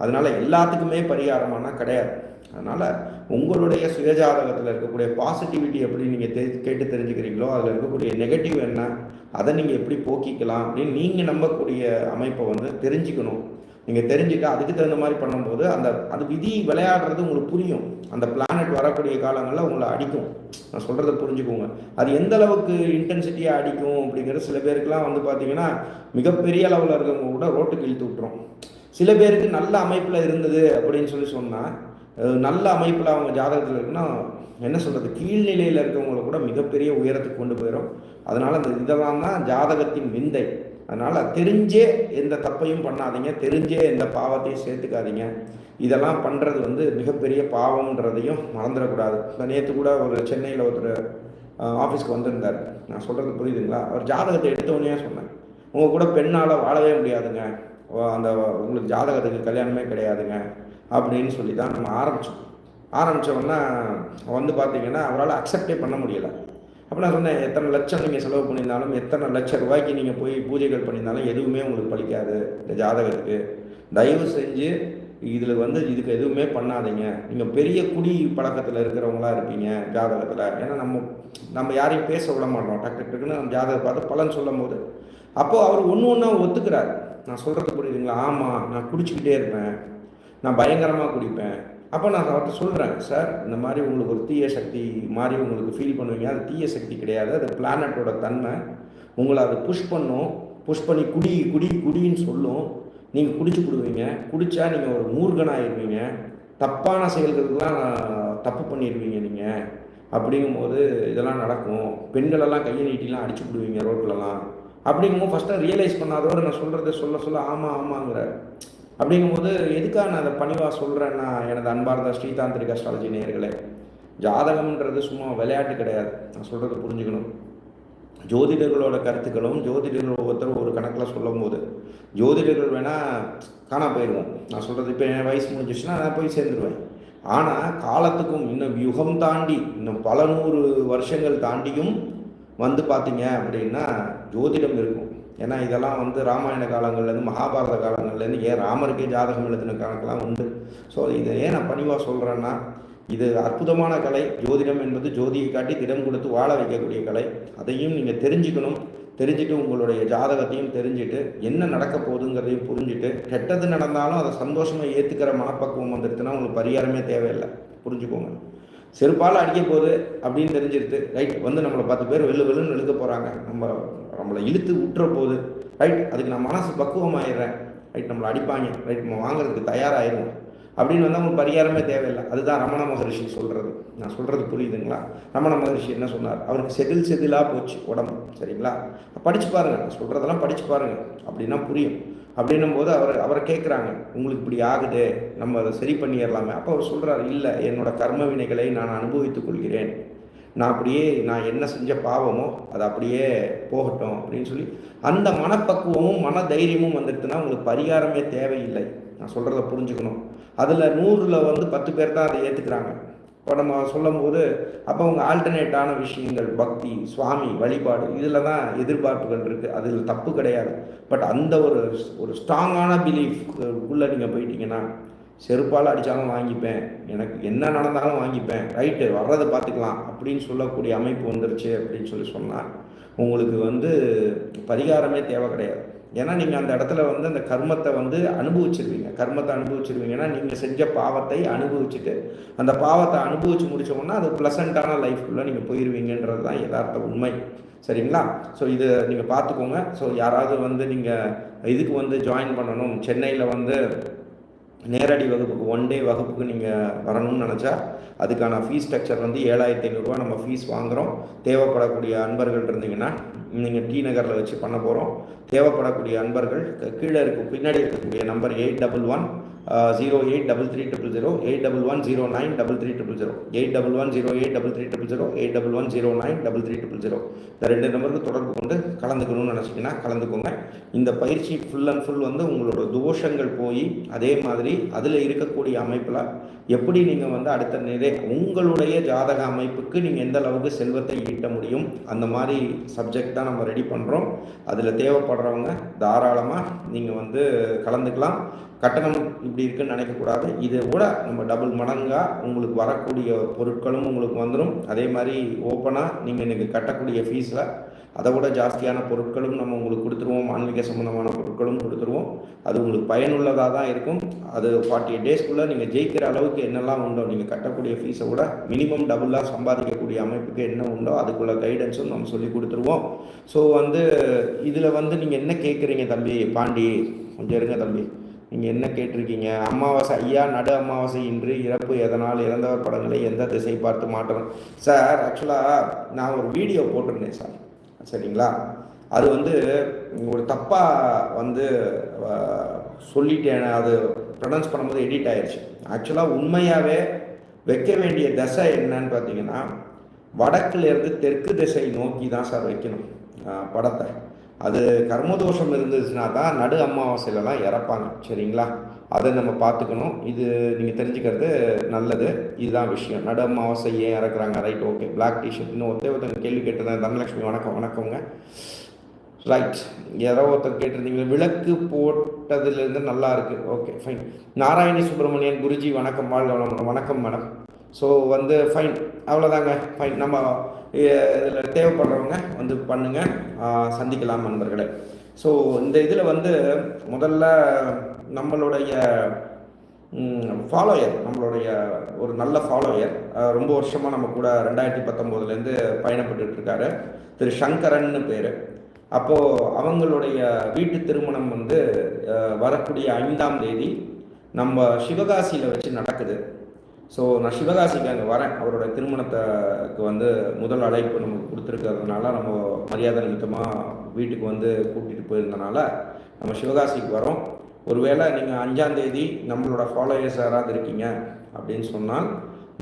A: அதனால் எல்லாத்துக்குமே பரிகாரமானா கிடையாது. அதனால் உங்களுடைய சுயஜாதகத்தில் இருக்கக்கூடிய பாசிட்டிவிட்டி எப்படி நீங்கள் தெரி கேட்டு தெரிஞ்சுக்கிறீங்களோ அதில் இருக்கக்கூடிய நெகட்டிவ் என்ன அதை நீங்கள் எப்படி போக்கிக்கலாம் அப்படின்னு நீங்கள் நம்பக்கூடிய அமைப்பை வந்து தெரிஞ்சுக்கணும். நீங்கள் தெரிஞ்சுட்டு அதுக்கு தகுந்த மாதிரி பண்ணும்போது அந்த அது விதி விளையாடுறது உங்களுக்கு புரியும். அந்த பிளானட் வரக்கூடிய காலங்களில் உங்களை அடிக்கும். நான் சொல்கிறத புரிஞ்சுக்கோங்க. அது எந்த அளவுக்கு இன்டென்சிட்டியாக அடிக்கும் அப்படிங்கிறது சில பேருக்குலாம் வந்து பார்த்தீங்கன்னா மிகப்பெரிய அளவில் இருக்கவங்க கூட ரோட்டுக்கு இழுத்து விட்டுரும். சில பேருக்கு நல்ல அமைப்பில் இருந்தது அப்படின்னு சொல்லி சொன்னால் நல்ல அமைப்பில் அவங்க ஜாதகத்தில் இருக்குன்னா என்ன சொல்கிறது கீழ்நிலையில் இருக்கவங்கள கூட மிகப்பெரிய உயரத்துக்கு கொண்டு போயிடும் அதனால் அந்த இதெல்லாம் தான் ஜாதகத்தின் விந்தை. அதனால் தெரிஞ்சே எந்த தப்பையும் பண்ணாதீங்க தெரிஞ்சே எந்த பாவத்தையும் சேர்த்துக்காதீங்க. இதெல்லாம் பண்ணுறது வந்து மிகப்பெரிய பாவம்ன்றதையும் மறந்துடக்கூடாது. நேற்று கூட ஒரு சென்னையில் ஒருத்தர் ஆஃபீஸ்க்கு வந்திருந்தார். நான் சொல்கிறது புரியுதுங்களா? அவர் ஜாதகத்தை எடுத்தவொடனே சொன்னேன். உங்கள் கூட பெண்ணால் வாழவே முடியாதுங்க. அந்த உங்களுக்கு ஜாதகத்துக்கு கல்யாணமே கிடையாதுங்க அப்படின்னு சொல்லி தான் நம்ம ஆரம்பித்தோம் ஆரம்பித்தோன்னா வந்து பார்த்தீங்கன்னா அவரால் அக்செப்டே பண்ண முடியலை. அப்போ நான் சொன்னேன் எத்தனை லட்சம் நீங்கள் செலவு பண்ணியிருந்தாலும் எத்தனை லட்சம் ரூபாய்க்கு நீங்கள் போய் பூஜைகள் பண்ணியிருந்தாலும் எதுவுமே உங்களுக்கு பழிக்காது இந்த ஜாதகத்துக்கு. தயவு செஞ்சு இதில் வந்து இதுக்கு எதுவுமே பண்ணாதீங்க. நீங்கள் பெரிய குடி பழக்கத்தில் இருக்கிறவங்களா இருப்பீங்க ஜாதகத்தில். ஏன்னா நம்ம நம்ம யாரையும் பேச விட மாட்டோம். டக்கு டக்குன்னு நம்ம ஜாதகம் பார்த்து பலன் சொல்லும் போது அப்போது அவர் ஒன்று ஒன்றா ஒத்துக்கிறார். நான் சொல்கிறது புரியுதுங்களா? ஆமாம் நான் குடிச்சிக்கிட்டே இருப்பேன். நான் பயங்கரமாக குடிப்பேன். அப்போ நான் அவர்கிட்ட சொல்கிறேன் சார் இந்த மாதிரி உங்களுக்கு ஒரு தீய சக்தி மாதிரி உங்களுக்கு ஃபீல் பண்ணுவீங்க. அது தீய சக்தி கிடையாது. அது பிளானட்டோட தன்மை. உங்களை அது புஷ் பண்ணும். புஷ் பண்ணி குடி குடி குடின்னு சொல்லும். நீங்கள் குடிச்சு விடுவீங்க குடித்தா நீங்கள் ஒரு மூர்கனாகிடுவீங்க தப்பான செயல்களுக்கெல்லாம் தப்பு பண்ணிடுவீங்க நீங்கள் அப்படிங்கும்போது இதெல்லாம் நடக்கும். பெண்களெல்லாம் கையை நீட்டிலாம் அடிச்சு விடுவீங்க ரோட்லலாம். அப்படிங்கும்போது ஃபஸ்ட்டு ரியலைஸ் பண்ணாதவர் நான் சொல்கிறத சொல்ல சொல்ல ஆமாம் ஆமாங்கிறார். அப்படிங்கும்போது எதுக்காக நான் அதை பணிவாக சொல்கிறேன்னா எனது அன்பார்ந்த ஸ்ரீதாந்திரிக் அஸ்ட்ராலஜி நேயர்களே ஜாதகம்ன்றது சும்மா விளையாட்டு கிடையாது. நான் சொல்கிறத புரிஞ்சுக்கணும். ஜோதிடர்களோட கருத்துக்களும் ஜோதிடர்கள் ஒவ்வொருத்தரும் ஒரு கணக்கில் சொல்லும் போது ஜோதிடர்கள் வேணால் காணா போயிடுவோம் நான் சொல்கிறது இப்போ என் வயசு முடிஞ்சிச்சுன்னா நான் போய் சேர்ந்துருவேன். ஆனால் காலத்துக்கும் இன்னும் யுகம் தாண்டி இன்னும் பல நூறு வருஷங்கள் தாண்டியும் வந்து பார்த்தீங்க அப்படின்னா ஜோதிடம் இருக்கும். ஏன்னா இதெல்லாம் வந்து ராமாயண காலங்கள்லேருந்து மகாபாரத காலங்கள்லேருந்து ஏன் ராமருக்கே ஜாதகம் எழுதின கணக்கெல்லாம் உண்டு. ஸோ இதை ஏன் நான் பணிவாக சொல்கிறேன்னா இது அற்புதமான கலை. ஜோதிடம் என்பது ஜோதியை காட்டி திடம் கொடுத்து வாழ வைக்கக்கூடிய கலை. அதையும் நீங்கள் தெரிஞ்சுக்கணும். தெரிஞ்சுட்டு உங்களுடைய ஜாதகத்தையும் தெரிஞ்சுட்டு என்ன நடக்க போகுதுங்கிறதையும் புரிஞ்சுட்டு கெட்டது நடந்தாலும் அதை சந்தோஷமாக ஏற்றுக்கிற மனப்பக்குவம் வந்துடுச்சுன்னா உங்களுக்கு பரிகாரமே தேவையில்லை. புரிஞ்சுக்கோங்க. செருப்பால் அடிக்க போகுது அப்படின்னு தெரிஞ்சிருது. ரைட் வந்து நம்மளை பத்து பேர் வெள்ளு வெள்ளுன்னு இழுக்க போகிறாங்க நம்ம நம்மளை இழுத்து விட்டுற போகுது. ரைட் அதுக்கு நான் மனசு பக்குவமாயிடுறேன். ரைட் நம்மளை அடிப்பாங்க. ரைட் நம்ம வாங்குறதுக்கு தயாராகிடுவோம் அப்படின்னு வந்தால் அவங்களுக்கு பரிகாரமே தேவையில்லை. அதுதான் ரமண மகரிஷி சொல்கிறது நான் சொல்கிறது புரியுதுங்களா? ரமண மகரிஷி என்ன சொன்னார்? அவருக்கு செதில் செதிலாக போச்சு உடம்பு. சரிங்களா? படித்து பாருங்கள் நான் சொல்கிறதெல்லாம் படித்து பாருங்கள் அப்படின்னா புரியும். அப்படின்னும் போது அவர் அவரை கேட்குறாங்க உங்களுக்கு இப்படி ஆகுது நம்ம அதை சரி பண்ணிடலாமே. அப்போ அவர் சொல்கிறார் இல்லை என்னோட கர்ம வினைகளை நான் அனுபவித்துக் கொள்கிறேன். நான் அப்படியே நான் என்ன செஞ்ச பாவமோ அது அப்படியே போகட்டும் அப்படின்னு சொல்லி அந்த மனப்பக்குவமும் மன தைரியமும் வந்துடுதுன்னா உங்களுக்கு பரிகாரமே தேவையில்லை. நான் சொல்கிறத புரிஞ்சுக்கணும். அதில் நூறில் வந்து பத்து பேர் தான் அதை ஏற்றுக்கிறாங்க இப்போ நம்ம சொல்லும்போது அப்போ அவங்க ஆல்டர்னேட்டான விஷயங்கள் பக்தி சுவாமி வழிபாடு இதில் தான் எதிர்பார்ப்புகள் இருக்குது அதில் தப்பு கிடையாது. பட் அந்த ஒரு ஒரு ஸ்ட்ராங்கான பிலீஃப் உள்ளே நீங்கள் போயிட்டீங்கன்னா செருப்பால் அடித்தாலும் வாங்கிப்பேன். எனக்கு என்ன நடந்தாலும் வாங்கிப்பேன். ரைட்டு வர்றதை பார்த்துக்கலாம் அப்படின்னு சொல்லக்கூடிய அமைப்பு வந்துருச்சு அப்படின்னு சொல்லி சொன்னால் உங்களுக்கு வந்து பரிகாரமே தேவை கிடையாது. ஏன்னா நீங்கள் அந்த இடத்துல வந்து அந்த கர்மத்தை வந்து அனுபவிச்சிருவீங்க. கர்மத்தை அனுபவிச்சிருவீங்கன்னா நீங்கள் செஞ்ச பாவத்தை அனுபவிச்சுட்டு அந்த பாவத்தை அனுபவிச்சு முடிச்சோம்னா அது ப்ளசண்ட்டான லைஃப்குள்ளே நீங்கள் போயிடுவீங்கன்றது தான் யதார்த்த உண்மை. சரிங்களா? ஸோ இது நீங்கள் பார்த்துக்கோங்க. ஸோ யாராவது வந்து நீங்கள் இதுக்கு வந்து ஜாயின் பண்ணணும். சென்னையில் வந்து நேரடி வகுப்புக்கு ஒன் டே வகுப்புக்கு நீங்கள் வரணும்னு நினச்சா அதுக்கான ஃபீஸ் ஸ்ட்ரக்சர் வந்து ஏழாயிரத்தி ஐநூறுரூவா நம்ம ஃபீஸ் வாங்குகிறோம் தேவைப்படக்கூடிய அன்பர்கள் இருந்தீங்கன்னா நீங்கள் டி நகரில் வச்சு பண்ண போகிறோம் தேவைப்படக்கூடிய அன்பர்கள் கீழே இருக்க பின்னாடி இருக்கக்கூடிய number eight double one zero eight double three triple zero eight double one zero nine double three triple zero eight double one zero eight double three triple zero eight double one zero nine double three triple zero இந்த ரெண்டு நம்பருக்கு தொடர்பு கொண்டு கலந்துக்கணும்னு நினச்சிங்கன்னா கலந்துக்கோங்க. இந்த பயிற்சி full and full வந்து உங்களோட தோஷங்கள் போய் அதே மாதிரி அதில் இருக்கக்கூடிய அமைப்பில் எப்படி நீங்கள் வந்து அடுத்த நிறை உங்களுடைய ஜாதக அமைப்புக்கு நீங்கள் எந்த அளவுக்கு செல்வத்தை ஈட்ட முடியும் அந்த மாதிரி சப்ஜெக்ட் தான் நம்ம ரெடி பண்ணுறோம் அதில் தேவைப்படுறவங்க தாராளமாக நீங்கள் வந்து கலந்துக்கலாம். கட்டணம் இப்படி இருக்குன்னு நினைக்கக்கூடாது. இதை விட நம்ம டபுள் மடங்காக உங்களுக்கு வரக்கூடிய பொருட்களும் உங்களுக்கு வந்துடும் அதே மாதிரி ஓப்பனாக நீங்கள் இன்றைக்கி கட்டக்கூடிய ஃபீஸில் அதை விட ஜாஸ்தியான பொருட்களும் நம்ம உங்களுக்கு கொடுத்துருவோம். ஆன்மீக சம்மந்தமான பொருட்களும் கொடுத்துருவோம். அது உங்களுக்கு பயனுள்ளதாக தான் இருக்கும். அது ஃபார்ட்டி எயிட் டேஸ்க்குள்ளே நீங்கள் ஜெயிக்கிற அளவுக்கு என்னெல்லாம் உண்டோ நீங்கள் கட்டக்கூடிய ஃபீஸை விட மினிமம் டபுளாக சம்பாதிக்கக்கூடிய அமைப்புக்கு என்ன உண்டோ அதுக்குள்ள கைடன்ஸும் நம்ம சொல்லி கொடுத்துருவோம். ஸோ வந்து இதில் வந்து நீங்கள் என்ன கேட்குறீங்க தம்பி? பாண்டி கொஞ்சம் இருங்க தம்பி. நீங்கள் என்ன கேட்டிருக்கீங்க? அமாவாசை ஐயா நடு அமாவாசை இன்று இறப்பு எதனால் இறந்தவர் படங்களை எந்த திசை பார்த்து மாற்றணும்? சார் ஆக்சுவலாக நான் ஒரு வீடியோ போட்டிருந்தேன் சார். சரிங்களா? அது வந்து ஒரு தப்பாக வந்து சொல்லிட்டேன். அது ப்ரொனன்ஸ் பண்ணும்போது எடிட் ஆயிடுச்சு ஆக்சுவலாக உண்மையாகவே வைக்க வேண்டிய தசை என்னன்னு பார்த்தீங்கன்னா வடக்குலேருந்து தெற்கு திசை நோக்கி தான் சார் வைக்கணும் படத்தை. அது கர்மதோஷம் இருந்துச்சுன்னா தான் நடு அமாவாசையிலலாம் இறப்பாங்க. சரிங்களா? அதை நம்ம பார்த்துக்கணும். இது நீங்கள் தெரிஞ்சுக்கிறது நல்லது. இதுதான் விஷயம். நடு அமாவாசை ஏன் இறக்குறாங்க? ரைட் ஓகே பிளாக் டிஷர்ட் இன்னும் ஒருத்தர் ஒருத்தங்க கேள்வி கேட்டிருந்தேன். தனலட்சுமி வணக்கம் வணக்கங்க. ரைட் யாரோ ஒருத்தர் கேட்டிருந்தீங்க. விளக்கு போட்டதுலேருந்து நல்லா இருக்குது ஓகே ஃபைன் நாராயண சுப்பிரமணியன் குருஜி வணக்கம். வாழ்க வணக்கம் மேடம். ஸோ வந்து ஃபைன் அவ்வளோதாங்க ஃபைன் நம்ம இதில் தேவைப்படுறவங்க வந்து பண்ணுங்கள் சந்திக்கலாம் நண்பர்களே. ஸோ இந்த இதில் வந்து முதல்ல நம்மளுடைய ஃபாலோயர் நம்மளுடைய ஒரு நல்ல ஃபாலோயர் ரொம்ப வருஷமாக நம்ம கூட ரெண்டாயிரத்தி பத்தொம்போதுலேருந்து பயணப்பட்டு இருக்காரு திரு சங்கரன்னு பேர். அப்போது அவங்களுடைய வீட்டு திருமணம் வந்து வரக்கூடிய ஐந்தாம் தேதி நம்ம சிவகாசியில் வச்சு நடக்குது. ஸோ நான் சிவகாசிக்கு அங்கே வரேன். அவரோட திருமணத்துக்கு வந்து முதல் அழைப்பு நமக்கு கொடுத்துருக்கிறதுனால நம்ம மரியாதை நிமித்தமாக வீட்டுக்கு வந்து கூட்டிகிட்டு போயிருந்தனால நம்ம சிவகாசிக்கு வரோம். ஒருவேளை நீங்கள் அஞ்சாந்தேதி நம்மளோட ஃபாலோயர்ஸ் யாராவது இருக்கீங்க அப்படின்னு சொன்னால்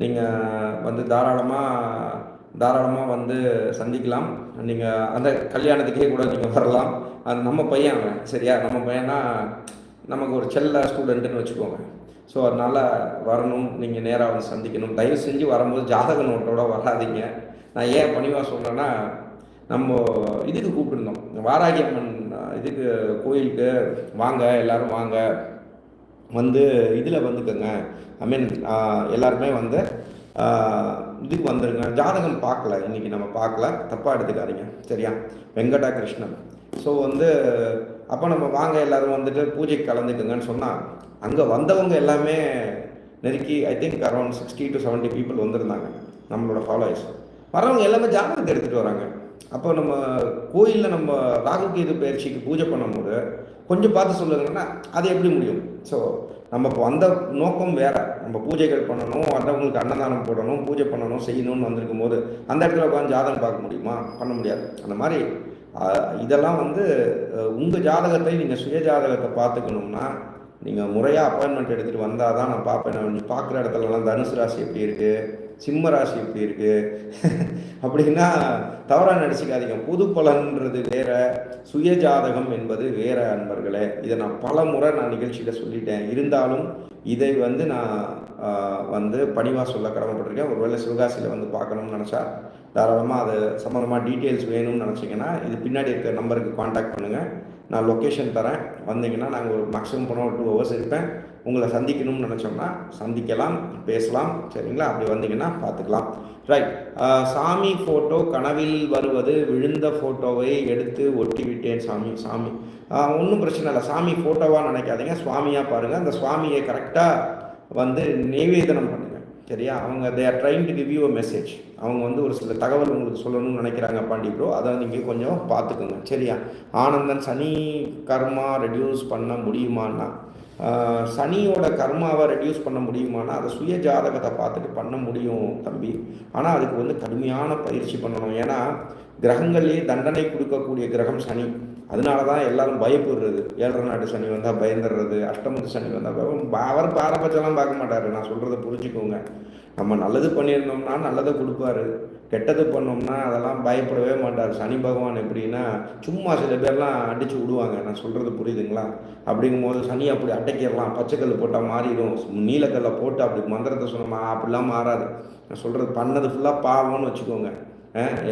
A: நீங்கள் வந்து தாராளமாக தாராளமாக வந்து சந்திக்கலாம். நீங்கள் அந்த கல்யாணத்துக்கே கூட நீங்கள் வரலாம். அது நம்ம பையன் சரியா? நம்ம பையனா நமக்கு ஒரு செல்ல ஸ்டூடெண்ட்டுன்னு வச்சுக்கோங்க. ஸோ அதனால் வரணும். நீங்கள் நேராக வந்து சந்திக்கணும். தயவு செஞ்சு வரும்போது ஜாதக நோட்டோட வராதிங்க. நான் ஏன் பணிவாக சொல்கிறேன்னா நம்ம இதுக்கு கூப்பிட்டுருந்தோம். வாராகி அம்மன் இதுக்கு கோயிலுக்கு வாங்க எல்லாரும் வாங்க. வந்து இதில் வந்துக்கோங்க. ஐ மீன் எல்லாருமே வந்து இதுக்கு வந்துருங்க. ஜாதகம் பார்க்கல. இன்றைக்கி நம்ம பார்க்கல. தப்பாக எடுத்துக்காதீங்க. சரியா? வெங்கடா கிருஷ்ணன் ஸோ வந்து அப்போ நம்ம வாங்க எல்லாரும் வந்துட்டு பூஜைக்கு கலந்துக்குங்கன்னு சொன்னால் அங்கே வந்தவங்க எல்லாமே நெருக்கி I think around sixty to 70 people வந்திருந்தாங்க நம்மளோட ஃபாலோயர்ஸ் வரவங்க எல்லாமே ஜாதகத்தை எடுத்துகிட்டு வராங்க. அப்போ நம்ம கோயிலில் நம்ம ராகு கேது பயிற்சிக்கு பூஜை பண்ணும்போது கொஞ்சம் பார்த்து சொல்லுங்கன்னா அது எப்படி முடியும்? ஸோ நம்ம இப்போ வந்த நோக்கம் வேறு. நம்ம பூஜைகள் பண்ணணும் வந்தவங்களுக்கு அன்னதானம் போடணும் பூஜை பண்ணணும் செய்யணும்னு வந்திருக்கும் போது அந்த இடத்துல உட்காந்து ஜாதகம் பார்க்க முடியுமா? பண்ண முடியாது. அந்த மாதிரி இதெல்லாம் வந்து உங்கள் ஜாதகத்தை நீங்கள் சுய ஜாதகத்தை பார்த்துக்கணும்னா நீங்கள் முறையாக அப்பாயின்மெண்ட் எடுத்துகிட்டு வந்தால் தான் நான் பார்ப்பேன். நான் பார்க்குற இடத்துலலாம் தனுசு ராசி எப்படி இருக்குது சிம்ம ராசி எப்படி இருக்குது அப்படின்னா தவறாக நடிச்சுக்காதீங்க. புது பலன்றது வேற சுய ஜாதகம் என்பது வேற அன்பர்களே. இதை நான் பல முறை நான் நிகழ்ச்சியில் சொல்லிட்டேன். இருந்தாலும் இதை வந்து நான் வந்து பணிவாக சொல்ல கடமைப்பட்டிருக்கேன். ஒருவேளை சிவகாசியில் வந்து பார்க்கணும்னு நினச்சா தாராளமாக அது சம்மந்தமாக டீட்டெயில்ஸ் வேணும்னு நினச்சிங்கன்னா இது பின்னாடி இருக்கிற நம்பருக்கு காண்டாக்ட் பண்ணுங்கள் நான் லொக்கேஷன் தரேன். வந்தீங்கன்னா நாங்கள் ஒரு மேக்ஸிமம் போனால் ஒரு டூ ஹவர்ஸ் இருப்பேன். உங்களை சந்திக்கணும்னு நினச்சோம்னா சந்திக்கலாம் பேசலாம். சரிங்களா? அப்படி வந்தீங்கன்னா பார்த்துக்கலாம். ரைட் சாமி ஃபோட்டோ கனவில் வருவது விழுந்த ஃபோட்டோவை எடுத்து ஒட்டி விட்டேன் சாமி. சாமி ஒன்றும் பிரச்சனை இல்லை. சாமி ஃபோட்டோவாக நினைக்காதீங்க. சுவாமியாக பாருங்கள் அந்த சுவாமியை கரெக்டாக வந்து நிவேதனம் பண்ணி சரியா? அவங்க they are trying to give you a message அவங்க வந்து ஒரு சில தகவல் உங்களுக்கு சொல்லணும்னு நினைக்கிறாங்க பாண்டி ப்ரோ அதை நீங்கள் கொஞ்சம் பார்த்துக்கோங்க. சரியா? ஆனந்தன் சனி கர்மா ரெடியூஸ் பண்ண முடியுமான்னா சனியோட கர்மாவை ரெடியூஸ் பண்ண முடியுமானா அதை சுய ஜாதகத்தை பார்த்துட்டு பண்ண முடியும் தம்பி. ஆனால் அதுக்கு வந்து கடுமையான பயிற்சி பண்ணணும். ஏன்னா கிரகங்கள்லேயே தண்டனை கொடுக்கக்கூடிய கிரகம் சனி. அதனால தான் எல்லாரும் பயப்படுறது. ஏழரை நாட்டு சனி வந்தால் பயந்துடுறது அஷ்டமத்து சனி வந்தால் அவர் பாரபட்சம்லாம் பார்க்க மாட்டார். நான் சொல்கிறத புரிஞ்சுக்கோங்க. நம்ம நல்லது பண்ணியிருந்தோம்னா நல்லதை கொடுப்பாரு. கெட்டது பண்ணோம்னா அதெல்லாம் பயப்படவே மாட்டார். சனி பகவான் எப்படின்னா சும்மா சில பேர்லாம் அடித்து விடுவாங்க. நான் சொல்கிறது புரியுதுங்களா? அப்படிங்கும் போது சனி அப்படி அட்டைக்கிடலாம் பச்சைக்கல் போட்டால் மாறிடும். நீலக்கல்லை போட்டு அப்படி மந்திரத்தை சொன்னோமா அப்படிலாம் மாறாது. நான் சொல்கிறது பண்ணது ஃபுல்லாக பாவம்னு வச்சுக்கோங்க.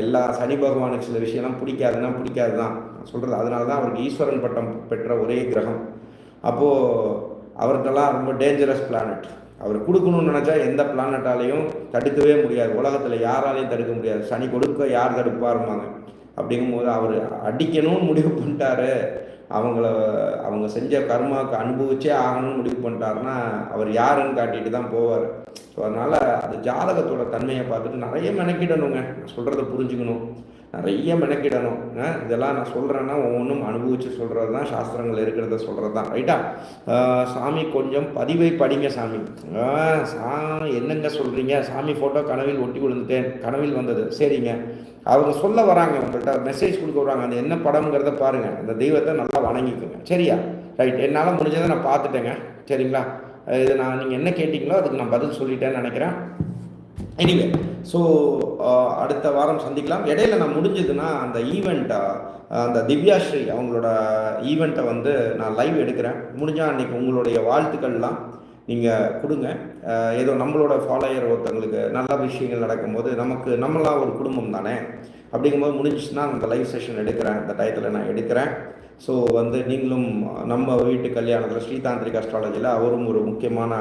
A: எல்லா சனி பகவானுக்கு சில விஷயம்லாம் பிடிக்காதுன்னா பிடிக்காது தான் சொல்கிறது அதனால தான் அவருக்கு ஈஸ்வரன் பட்டம் பெற்ற ஒரே கிரகம். அப்போது அவருக்கெல்லாம் ரொம்ப டேஞ்சரஸ் பிளானட் அவர் கொடுக்கணும்னு நினச்சா எந்த பிளானட்டாலையும் தடுக்கவே முடியாது. உலகத்தில் யாராலையும் தடுக்க முடியாது. சனி கொடுக்க யார் தடுப்பாருமாங்க அப்படிங்கும்போது அவர் அடிக்கணும்னு முடிவு பண்ணிட்டாரு. அவங்கள அவங்க செஞ்ச கர்மாவுக்கு அனுபவிச்சே ஆகணும்னு முடிவு பண்ணிட்டாருன்னா அவர் யாருன்னு காட்டிட்டு தான் போவார். ஸோ அதனால் அது ஜாதகத்தோட தன்மையை பார்த்துட்டு நிறைய மெனக்கிடணுங்க. சொல்கிறத புரிஞ்சுக்கணும். நிறைய மெனக்கிடணும். ஆ, இதெல்லாம் நான் சொல்கிறேன்னா ஒவ்வொன்றும் அனுபவித்து சொல்கிறது தான் சாஸ்திரங்கள் இருக்கிறத சொல்கிறது தான் ரைட்டா சாமி கொஞ்சம் பதிவை படிங்க சாமி. ஆ, சா என்னங்க சொல்கிறீங்க சாமி ஃபோட்டோ கனவில் ஒட்டி விழுந்துட்டேன். கனவில் வந்தது. சரிங்க. அவங்க சொல்ல வராங்க உங்கள்கிட்ட மெசேஜ் கொடுக்க வராங்க. அந்த என்ன படம்ங்கிறத பாருங்கள் அந்த தெய்வத்தை நல்லா வணங்கிக்கோங்க. சரியா? ரைட் என்னால் முடிஞ்சதை நான் பார்த்துட்டேங்க. சரிங்களா? இது நான் நீங்கள் என்ன கேட்டிங்களோ அதுக்கு நான் பதில் சொல்லிட்டேன்னு நினைக்கிறேன். எனிவே ஸோ uh, அடுத்த வாரம் சந்திக்கலாம். இடையில நான் முடிஞ்சதுன்னா அந்த ஈவெண்ட்டை uh, அந்த திவ்யாஸ்ரீ அவங்களோட ஈவெண்ட்டை வந்து நான் லைவ் எடுக்கிறேன். முடிஞ்சால் அன்றைக்கி உங்களுடைய வாழ்த்துக்கள்லாம் நீங்கள் கொடுங்க. ஏதோ நம்மளோட ஃபாலோயர் ஒருத்தவங்களுக்கு நல்ல விஷயங்கள் நடக்கும்போது நமக்கு நம்மளாம் ஒரு குடும்பம் தானே? அப்படிங்கும்போது முடிஞ்சிச்சுன்னா அந்த லைவ் செஷன் எடுக்கிறேன். அந்த டயத்தில் நான் எடுக்கிறேன். ஸோ வந்து நீங்களும் நம்ம வீட்டு கல்யாணத்தில் ஸ்ரீதாந்திரிக் அஸ்ட்ராலஜியில் அவரும் ஒரு முக்கியமான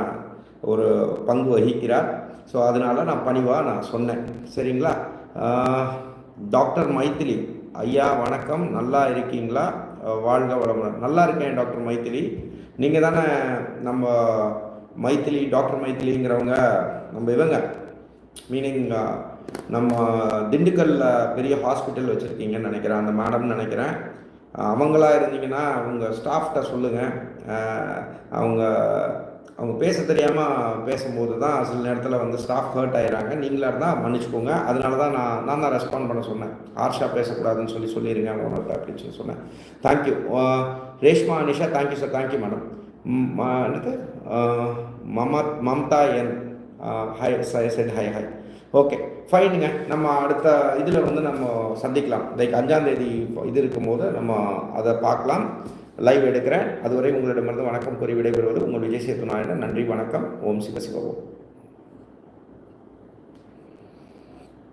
A: ஒரு பங்கு வகிக்கிறார். ஸோ அதனால நான் பணிவாக நான் சொன்னேன். சரிங்களா? டாக்டர் மைத்திலி. ஐயா வணக்கம். நல்லா இருக்கீங்களா? வாழ்க வளமுடன். நல்லா இருக்கேன் டாக்டர் மைத்திலி. நீங்கள் தானே நம்ம மைத்திலி டாக்டர் மைத்திலிங்கிறவங்க நம்ம இவங்க. மீனிங் நம்ம திண்டுக்கல்ல பெரிய ஹாஸ்பிட்டல் வச்சுருக்கீங்கன்னு நினைக்கிறேன். அந்த மேடம்னு நினைக்கிறேன். அவங்களா இருந்தீங்கன்னா அவங்க ஸ்டாஃப்கிட்ட சொல்லுங்கள் அவங்க அவங்க பேச தெரியாமல் பேசும்போது தான் சில நேரத்தில் வந்து ஸ்டாஃப் ஹர்ட் ஆயிடுறாங்க. நீங்களாக இருந்தால் மன்னிச்சுக்கோங்க. அதனால தான் நான் நான் தான் ரெஸ்பாண்ட் பண்ண சொன்னேன். ஹார்ஷாக பேசக்கூடாதுன்னு சொல்லி சொல்லிடுங்க அவங்கள்ட்ட அப்படின்னு சொல்லி சொன்னேன். Thank you Reshma Anisha thank you sir thank you madam என்னது? மமத் மம மம்தா என் hi said hi hi okay ஃபைனுங்க நம்ம அடுத்த இதில் வந்து நம்ம சந்திக்கலாம். லைக் அஞ்சாந்தேதி இது இருக்கும்போது நம்ம அதை பார்க்கலாம். லைவ் எடுக்கிறேன். அதுவரை உங்களிடமிருந்து வணக்கம் கூறி விடைபெறுவது உங்கள் விஜய் சேத்து நன்றி வணக்கம். ஓம் சிவசிவோம்